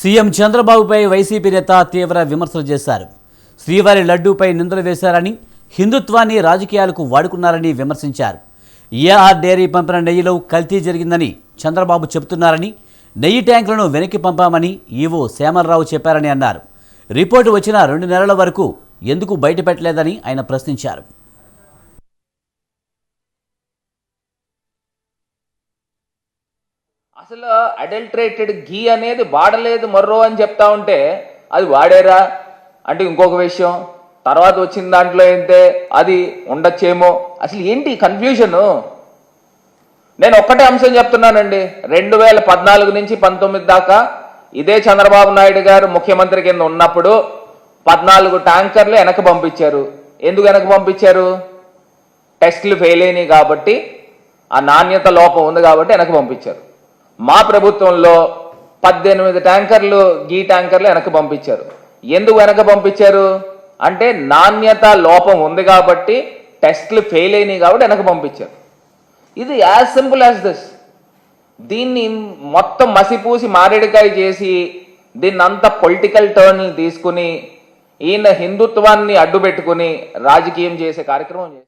CM చంద్రబాబుపై YCP నేత తీవ్ర విమర్శలు చేశారు. శ్రీవారి లడ్డూపై నిందలు వేశారని హిందుత్వాన్ని రాజకీయాలకు వాడుకున్నారని విమర్శించారు. ఏఆర్ డైరీ పంపిన నెయ్యిలో కల్తీ జరిగిందని చంద్రబాబు చెబుతున్నారని నెయ్యి ట్యాంకులను వెనక్కి పంపామని ఈవో శ్యామలరావు చెప్పారని అన్నారు. రిపోర్టు వచ్చిన రెండు నెలల వరకు ఎందుకు బయటపెట్టలేదని ఆయన ప్రశ్నించారు. అసలు అడల్టరేటెడ్ ఘీ అనేది వాడలేదు మర్రో అని చెప్తా ఉంటే అది వాడేరా? అంటే ఇంకొక విషయం తర్వాత వచ్చిన దాంట్లో అయితే అది ఉండొచ్చేమో. అసలు ఏంటి కన్ఫ్యూజన్ నేను ఒక్కటే అంశం చెప్తున్నానండి. రెండు వేల పద్నాలుగు నుంచి పంతొమ్మిది దాకా ఇదే చంద్రబాబు నాయుడు గారు ముఖ్యమంత్రి కింద ఉన్నప్పుడు పద్నాలుగు ట్యాంకర్లు వెనక పంపించారు. ఎందుకు వెనక పంపించారు? టెస్టులు ఫెయిల్ అయినాయి కాబట్టి ఆ నాణ్యత లోపం ఉంది కాబట్టి వెనక పంపించారు. మా ప్రభుత్వంలో పద్దెనిమిది ట్యాంకర్లు గీ ట్యాంకర్లు వెనక్కి పంపించారు. ఎందుకు వెనక పంపించారు? అంటే నాణ్యత లోపం ఉంది కాబట్టి టెస్ట్లు ఫెయిల్ అయినాయి కాబట్టి వెనక పంపించారు. ఇది యాజ్ సింపుల్ యాజ్ దిస్. దీన్ని మొత్తం మసిపూసి మారేడుకాయ చేసి దీన్ని అంతా పొలిటికల్ టర్న్ తీసుకుని ఈయన హిందుత్వాన్ని అడ్డు పెట్టుకుని రాజకీయం చేసే కార్యక్రమం చేశారు.